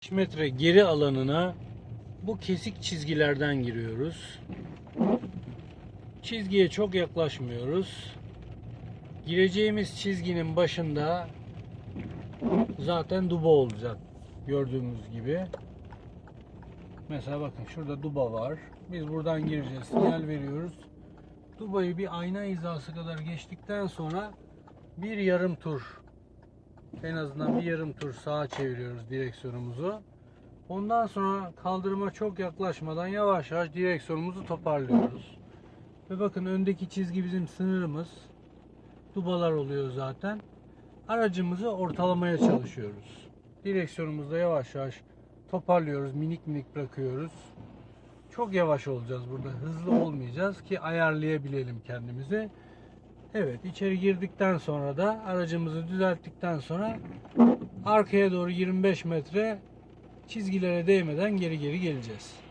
5 metre geri alanına bu kesik çizgilerden giriyoruz. Çizgiye çok yaklaşmıyoruz. Gireceğimiz çizginin başında zaten duba olacak. Gördüğümüz gibi. Mesela bakın şurada duba var. Biz buradan gireceğiz. Sinyal veriyoruz. Dubayı bir ayna hizası kadar geçtikten sonra bir yarım tur en azından bir yarım tur sağa çeviriyoruz direksiyonumuzu. Ondan sonra kaldırıma çok yaklaşmadan yavaş yavaş direksiyonumuzu toparlıyoruz. Ve bakın öndeki çizgi bizim sınırımız. Dubalar oluyor zaten. Aracımızı ortalamaya çalışıyoruz. Direksiyonumuzda yavaş yavaş toparlıyoruz. Minik minik bırakıyoruz. Çok yavaş olacağız burada. Hızlı olmayacağız ki ayarlayabilelim kendimizi. Evet içeri girdikten sonra da aracımızı düzelttikten sonra arkaya doğru 25 metre çizgilere değmeden geri geri geleceğiz.